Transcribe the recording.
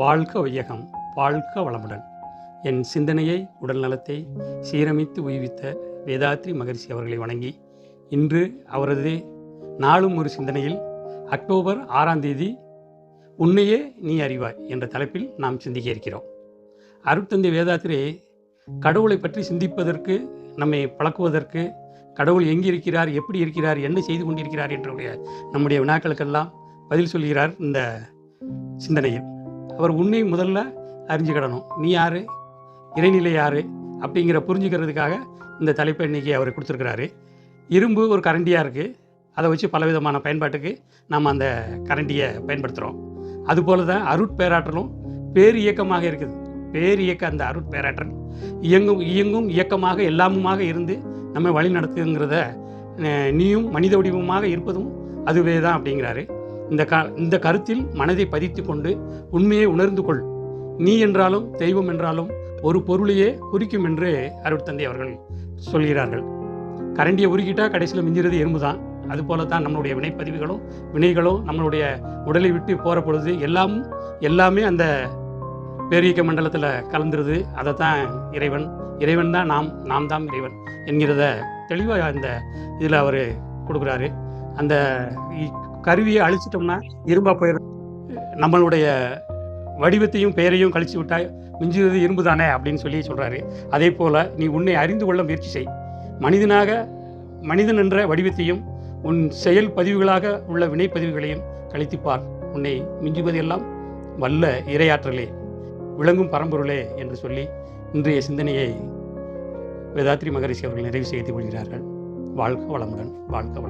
வாழ்க வையகம் வாழ்க வளமுடன். என் சிந்தனையை உடல் நலத்தை சீரமைத்து உய்வித்த வேதாத்ரி மகரிஷி அவர்களை வணங்கி இன்று அவரது நாளும் ஒரு சிந்தனையில் அக்டோபர் ஆறாம் தேதி உன்னையே நீ அறிவாய் என்ற தலைப்பில் நாம் சிந்திக்க இருக்கிறோம். அருட்தந்தை வேதாத்திரி கடவுளை பற்றி சிந்திப்பதற்கு நம்மை பழக்குவதற்கு கடவுள் எங்கே இருக்கிறார் எப்படி இருக்கிறார் என்ன செய்து கொண்டிருக்கிறார் என்றுடைய நம்முடைய வினாக்களுக்கெல்லாம் பதில் சொல்கிறார் இந்த சிந்தனையில். அவர் உன்னை முதல்ல அறிஞ்சுக்கிடணும். நீ யார்? இறைநிலை யார்? அப்படிங்கிற புரிஞ்சுக்கிறதுக்காக இந்த தலைப்பை இன்றைக்கி அவர் கொடுத்துருக்கிறாரு. இரும்பு ஒரு கரண்டியாக இருக்குது அதை வச்சு பலவிதமான பயன்பாட்டுக்கு நாம் அந்த கரண்டியை பயன்படுத்துகிறோம் அதுபோல தான் அருட்பேராற்றலும் பேர் இயக்கமாக இருக்குது. பேர் இயக்க அந்த அருட்பேராற்றல் இயங்கும் இயங்கும் இயக்கமாக எல்லாமுமாக இருந்து நம்மை வழி நடத்துங்கிறத நீயும் மனித வடிவமாக இருப்பதும் அதுவே தான் அப்படிங்கிறாரு. இந்த க இந்த கருத்தில் மனதை பதித்து கொண்டு உண்மையை உணர்ந்து கொள். நீ என்றாலும் தெய்வம் என்றாலும் ஒரு பொருளையே குறிக்கும் என்று அருட்தந்தை அவர்கள் சொல்கிறார்கள். கரண்டியை உருக்கிட்டா கடைசியில் மிஞ்சிறது எறும்பு தான் அதுபோல தான் நம்மளுடைய வினைப்பதிவுகளும் வினைகளும் நம்மளுடைய உடலை விட்டு போகிற பொழுது எல்லாம் எல்லாமே அந்த பேரியக்க மண்டலத்தில் கலந்துருது. அதை தான் இறைவன். இறைவன் தான் நாம் நாம் தான் இறைவன் என்கிறத தெளிவாக அந்த இதில் அவர் கொடுக்குறாரு. அந்த கருவியை அழிச்சிட்டோம்னா இரும்பா போயிடும். நம்மளுடைய வடிவத்தையும் பெயரையும் கழிச்சு விட்டா மிஞ்சுவது இரும்பு தானே அப்படின்னு சொல்லி சொல்கிறாரு அதே போல் நீ உன்னை அறிந்து கொள்ள முயற்சி செய். மனிதனாக மனிதன் என்ற வடிவத்தையும் உன் செயல் பதிவுகளாக உள்ள வினைப்பதிவுகளையும் கழித்துப்பார் உன்னை மிஞ்சுவதெல்லாம் வல்ல இரையாற்றலே விளங்கும் பரம்பொருளே என்று சொல்லி இன்றைய சிந்தனையை வேதாத்ரி மகரிஷி அவர்கள் நிறைவு செய்து கொள்கிறார்கள். வாழ்க வளமுடன் வாழ்க வளம்